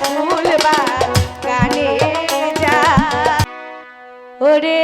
ফুল বা কানে যা। ওরে